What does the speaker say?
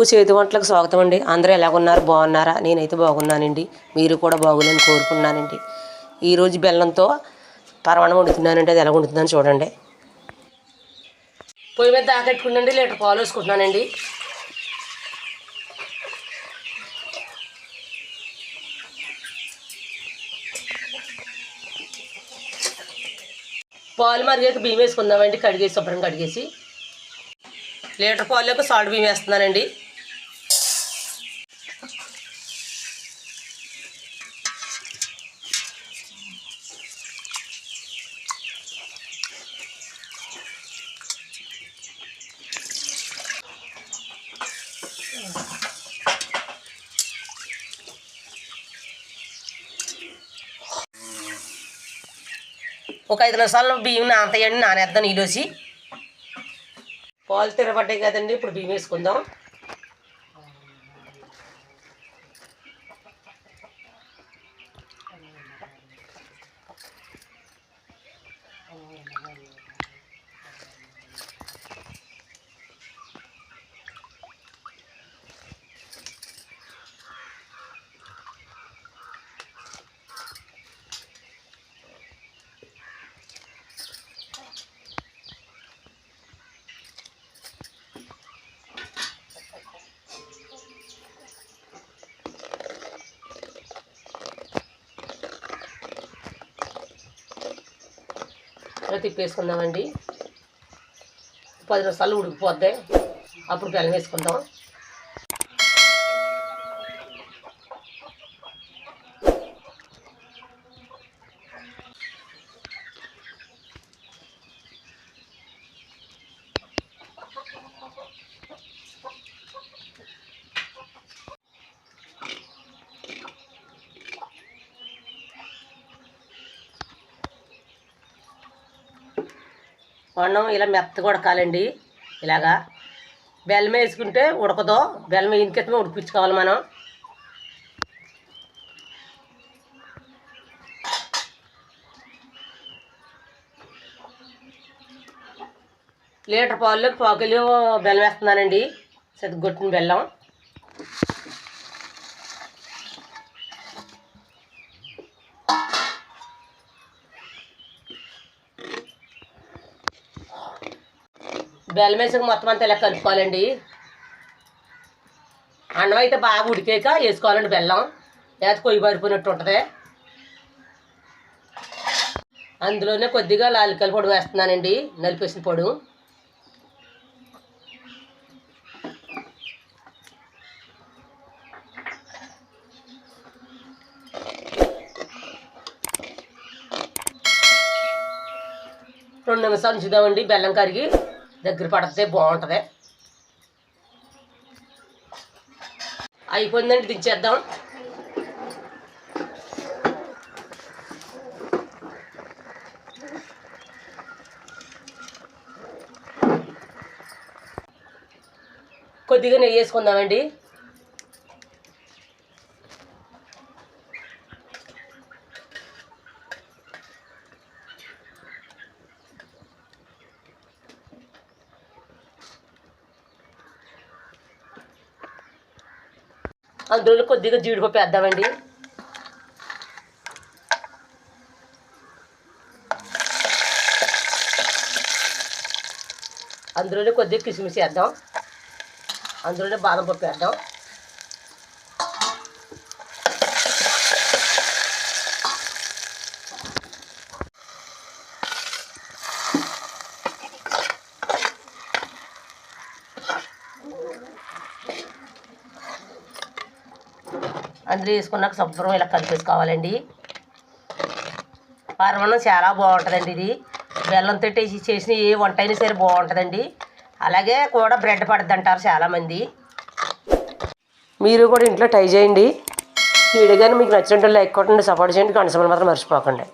రఘు చేతి వంటలకు స్వాగతం అండి అందరూ ఎలాగున్నారు? బాగున్నారా? నేనైతే బాగున్నానండి. మీరు కూడా బాగులేని కోరుకున్నానండి. ఈరోజు బెల్లంతో పరమాణం వండుతున్నానండి. అది ఎలా వండుతుందని చూడండి. పొయ్యి మీద దాకెట్టుకుండండి లీటర్ పాలు వేసుకుంటున్నానండి. పాలు మరిగాక బియ్యం వేసుకుందామండి. కడిగేసి శుభ్రం కడిగేసి. లీటర్ పాలకు సాల్ట్ బియ్యం వేస్తున్నానండి. ఒక ఐదు నిమిషాలు బియ్యం నానతాయండి నానేద్దాం నీళ్ళోసి పాలు తిరబడ్డాయి కదండి ఇప్పుడు బియ్యం వేసుకుందాం. ఇలా తిప్పేసుకుందామండి. పది నిమిషాలు ఉడికిపోద్ది. అప్పుడు బెల్లం వేసుకుందాం. అన్నం ఇలా మెత్తగా ఉడకాలండి ఇలాగా బెల్లం వేసుకుంటే ఉడకదు బెల్లం ఇంకెత్తమే ఉడిపించుకోవాలి మనం. లీటర్ పాలు పాకులు బెల్లం వేస్తున్నానండి. సతిగొట్టిన బెల్లం. బెల్లం మొత్తం అంతా ఇలా కలుపుకోవాలండి. అన్నం అయితే బాగా ఉడికాక వేసుకోవాలండి బెల్లం. లేకపోతే కొయ్యి పారిపోయినట్టు ఉంటుంది. అందులోనే కొద్దిగా లాలికల పొడి వేస్తున్నానండి నలిపేసిన పొడి. రెండు నిమిషాలు ఉంచుదామండి బెల్లం కరిగి. దగ్గర పడితే బాగుంటుంది. అయిపోయిందండి దించేద్దాం. కొద్దిగా నెయ్యి వేసుకుందామండి. అందులో కొద్దిగా జీడిపప్పు వేద్దామండి. అందులోనే కొద్దిగా కిస్మిస్ వేద్దాం. అందులోనే బాదం పప్పు వేద్దాం. అందులో వేసుకున్నాక శుభ్రం ఇలా కలిపేసుకోవాలండి. పరమన్నం చాలా బాగుంటుందండి ఇది. బెల్లంతో వేసి చేసిన ఏ వంట అయినా సరే బాగుంటుందండి. అలాగే కూడా బ్రెడ్ పడుద్ది అంటారు చాలామంది. మీరు కూడా ఇంట్లో ట్రై చేయండి. ఈ వీడియో కానీ మీకు నచ్చినట్టు లైక్ కొట్టండి సపోర్ట్ చేయండి. కనసమని మాత్రం మర్చిపోకండి.